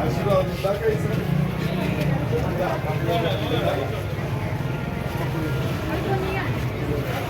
Acho que não, não dá pra isso, né? Thank you.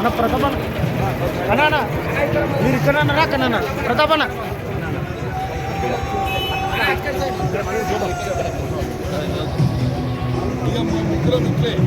అన్న ప్రతాపన్న అన్నా అన్న మీరు ఇక్కడ రా కన్నా ప్రతాపన్న ముందరికి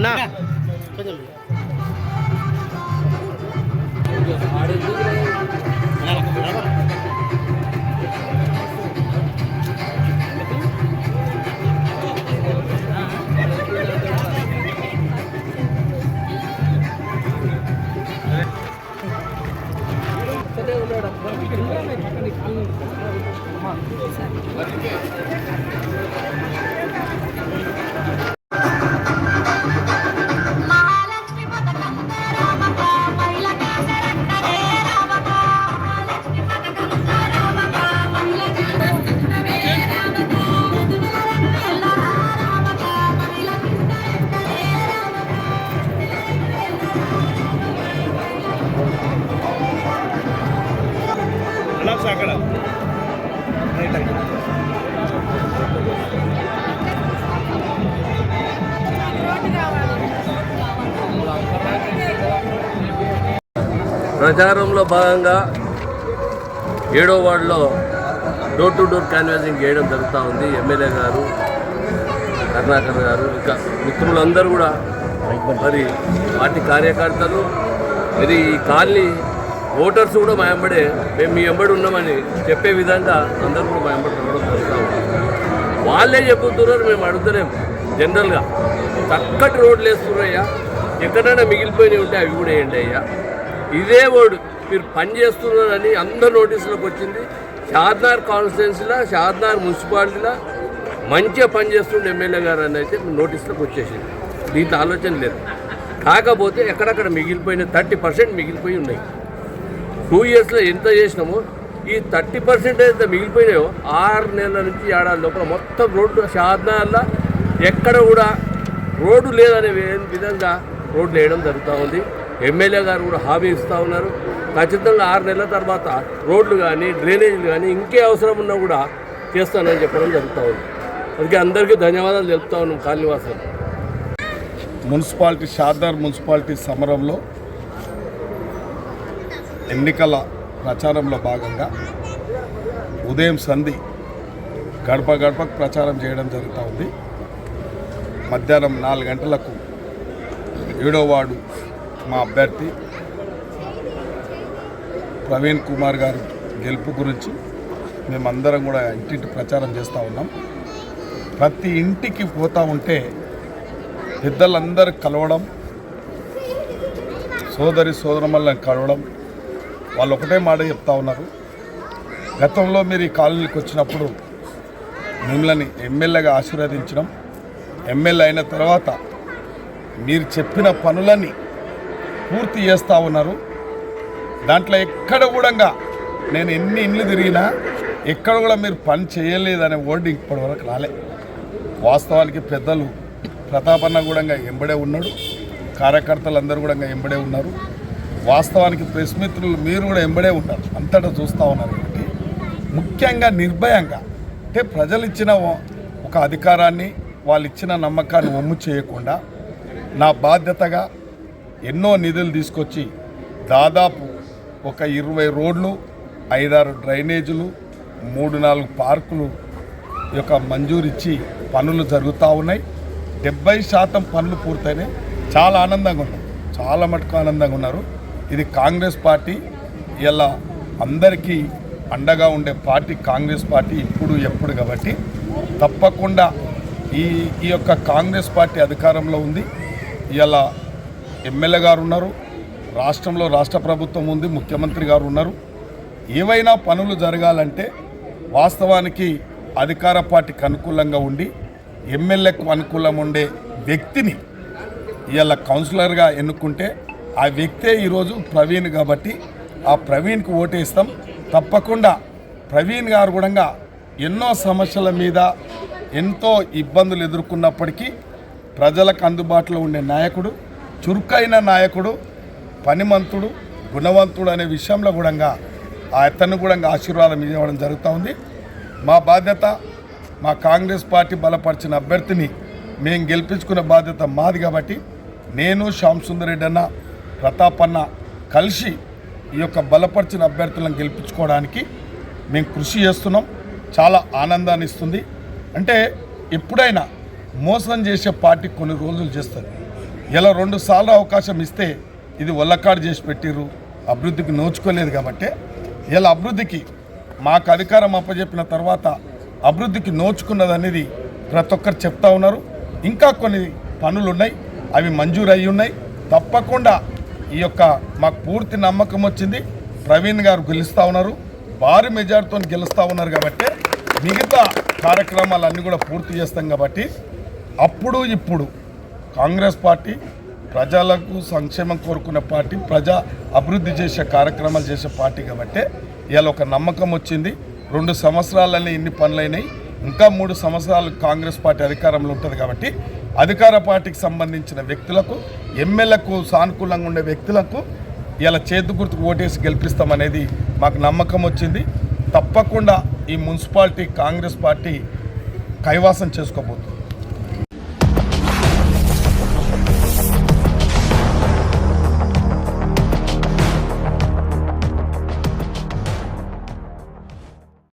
అన్నా కొంచెం మహాలక్ష్మి ప్రచారంలో భాగంగా ఏడో వార్డులో డోర్ టు డోర్ క్యాన్వాసింగ్ చేయడం జరుగుతూ ఉంది. ఎమ్మెల్యే గారు కరుణాకర్ గారు ఇంకా మిత్రులందరూ కూడా మరి పార్టీ కార్యకర్తలు మరి ఈ కాలనీ ఓటర్స్ కూడా మా వెంబడే మేము మీ వెంబడి ఉన్నామని చెప్పే విధంగా అందరూ కూడా మా వెంబడి రావడం జరుగుతూ ఉంది. వాళ్ళే చెబుతున్నారు మేము అడుగుతలేము జనరల్గా చక్కటి రోడ్లు వేస్తున్నాయ్యా. ఎక్కడైనా మిగిలిపోయినవి ఉంటే అవి కూడా వేయండి అయ్యా. ఇదే ఓడు మీరు పని చేస్తున్నారని అందరు నోటీసులకు వచ్చింది. షాద్నార్ కాన్స్టిట్యున్సీలో షాద్నార్ మున్సిపాలిటీలో మంచిగా పనిచేస్తుండే ఎమ్మెల్యే గారు అని అయితే నోటీసులకు వచ్చేసింది. దీంట్లో ఆలోచన లేదు. కాకపోతే ఎక్కడక్కడ మిగిలిపోయిన థర్టీ పర్సెంట్ మిగిలిపోయి ఉన్నాయి. టూ ఇయర్స్లో ఎంత చేసినామో ఈ థర్టీ పర్సెంట్ అయితే మిగిలిపోయినాయో ఆరు నెలల నుంచి ఏడాది లోపల మొత్తం రోడ్డు షాద్నార్లో ఎక్కడ కూడా రోడ్డు లేదనే విధంగా రోడ్లు వేయడం జరుగుతూ ఉంది. ఎమ్మెల్యే గారు కూడా హామీ ఇస్తూ ఉన్నారు. ఖచ్చితంగా ఆరు నెలల తర్వాత రోడ్లు కానీ డ్రైనేజీలు కానీ ఇంకే అవసరం ఉన్నా కూడా చేస్తానని చెప్పడం జరుగుతూ ఉంది. అందుకే అందరికీ ధన్యవాదాలు తెలుపుతా ఉన్నాం కాలనివాసం మున్సిపాలిటీ షార్దార్ మున్సిపాలిటీ సమరంలో ఎన్నికల ప్రచారంలో భాగంగా ఉదయం సంధి గడప గడపకు ప్రచారం చేయడం జరుగుతూ ఉంది. మధ్యాహ్నం నాలుగు గంటలకు ఏడో వార్డు మా అభ్యర్థి ప్రవీణ్ కుమార్ గారు గెలుపు గురించి మేమందరం కూడా ఇంటింటి ప్రచారం చేస్తూ ఉన్నాం. ప్రతి ఇంటికి పోతూ ఉంటే పెద్దలందరూ కలవడం సోదరి సోదరమ్మల్ని కలవడం వాళ్ళు ఒకటే మాట చెప్తా ఉన్నారు. గతంలో మీరు ఈ కాలనీకి వచ్చినప్పుడు మిమ్మల్ని ఎమ్మెల్యేగా ఆశీర్వదించడం ఎమ్మెల్యే అయిన తర్వాత మీరు చెప్పిన పనులన్నీ పూర్తి చేస్తూ ఉన్నారు. దాంట్లో ఎక్కడ కూడా నేను ఎన్ని ఇండ్లు తిరిగినా ఎక్కడ కూడా మీరు పని చేయలేదనే వర్డ్ ఇప్పటివరకు రాలే. వాస్తవానికి పెద్దలు ప్రతాపన్న కూడా ఎంబడే ఉన్నాడు. కార్యకర్తలు కూడా ఎంబడే ఉన్నారు. వాస్తవానికి ప్రెస్ మిత్రులు మీరు కూడా ఎంబడే ఉన్నారు. అంతటా చూస్తూ ఉన్నారు కాబట్టి. ముఖ్యంగా నిర్భయంగా అంటే ప్రజలు ఇచ్చిన ఒక అధికారాన్ని వాళ్ళు ఇచ్చిన నమ్మకాన్ని ఒమ్ము చేయకుండా నా బాధ్యతగా ఎన్నో నిధులు తీసుకొచ్చి దాదాపు ఒక ఇరవై రోడ్లు ఐదారు డ్రైనేజీలు మూడు నాలుగు పార్కులు ఈ యొక్క మంజూరు ఇచ్చి పనులు జరుగుతూ ఉన్నాయి. డెబ్బై శాతం పనులు పూర్తయినాయి. చాలా ఆనందంగా ఉన్నారు. చాలా మటుకు ఆనందంగా ఉన్నారు. ఇది కాంగ్రెస్ పార్టీ. ఇలా అందరికీ అండగా ఉండే పార్టీ కాంగ్రెస్ పార్టీ ఇప్పుడు ఎప్పుడు కాబట్టి తప్పకుండా ఈ ఈ యొక్క కాంగ్రెస్ పార్టీ అధికారంలో ఉంది. ఇలా ఎమ్మెల్యే గారు ఉన్నారు రాష్ట్రంలో రాష్ట్ర ప్రభుత్వం ఉంది ముఖ్యమంత్రి గారు ఉన్నారు. ఏవైనా పనులు జరగాలంటే వాస్తవానికి అధికార పార్టీకి అనుకూలంగా ఉండి ఎమ్మెల్యేకు అనుకూలం ఉండే వ్యక్తిని ఇవాళ కౌన్సిలర్గా ఎన్నుకుంటే ఆ వ్యక్తే ఈరోజు ప్రవీణ్ కాబట్టి ఆ ప్రవీణ్కి ఓటేస్తాం. తప్పకుండా ప్రవీణ్ గారు కూడా ఎన్నో సమస్యల మీద ఎంతో ఇబ్బందులు ఎదుర్కొన్నప్పటికీ ప్రజలకు అందుబాటులో ఉండే నాయకుడు చురుకైన నాయకుడు పనిమంతుడు గుణవంతుడు అనే విషయంలో కూడా ఆ అతను కూడా ఆశీర్వాదం ఇవ్వడం జరుగుతూ ఉంది. మా బాధ్యత మా కాంగ్రెస్ పార్టీ బలపరిచిన అభ్యర్థిని మేము గెలిపించుకున్న బాధ్యత మాది కాబట్టి నేను శ్యామ్ సుందరెడ్డి అన్న ప్రతాప్ అన్న కలిసి ఈ యొక్క బలపరిచిన అభ్యర్థులను గెలిపించుకోవడానికి మేము కృషి చేస్తున్నాం. చాలా ఆనందాన్ని ఇస్తుంది. అంటే ఎప్పుడైనా మోసం చేసే పార్టీ కొన్ని రోజులు చేస్తుంది. ఇలా రెండు సార్లు అవకాశం ఇస్తే ఇది ఒల్లకాడు చేసి పెట్టిర్రు. అభివృద్ధికి నోచుకోలేదు కాబట్టి ఇలా అభివృద్ధికి మాకు అధికారం అప్పచెప్పిన తర్వాత అభివృద్ధికి నోచుకున్నది అనేది ప్రతి ఒక్కరు చెప్తా ఉన్నారు. ఇంకా కొన్ని పనులు ఉన్నాయి అవి మంజూరు అయి ఉన్నాయి. తప్పకుండా ఈ యొక్క మాకు పూర్తి నమ్మకం వచ్చింది. ప్రవీణ్ గారు గెలుస్తూ ఉన్నారు. భారీ మెజార్టీతో గెలుస్తూ ఉన్నారు కాబట్టి మిగతా కార్యక్రమాలన్నీ కూడా పూర్తి చేస్తాం కాబట్టి అప్పుడు ఇప్పుడు కాంగ్రెస్ పార్టీ ప్రజలకు సంక్షేమం కోరుకున్న పార్టీ ప్రజా అభివృద్ధి చేసే కార్యక్రమాలు చేసే పార్టీ కాబట్టి ఇవాళ ఒక నమ్మకం వచ్చింది. రెండు సంవత్సరాలనే ఇన్ని పనులైనాయి. ఇంకా మూడు సంవత్సరాలు కాంగ్రెస్ పార్టీ అధికారంలో ఉంటుంది కాబట్టి అధికార పార్టీకి సంబంధించిన వ్యక్తులకు ఎమ్మెల్యేకు సానుకూలంగా ఉండే వ్యక్తులకు ఇలా చేతి గుర్తుకు ఓటేసి గెలిపిస్తామనేది మాకు నమ్మకం వచ్చింది. తప్పకుండా ఈ మున్సిపాలిటీ కాంగ్రెస్ పార్టీ కైవాసం చేసుకోబోతుంది.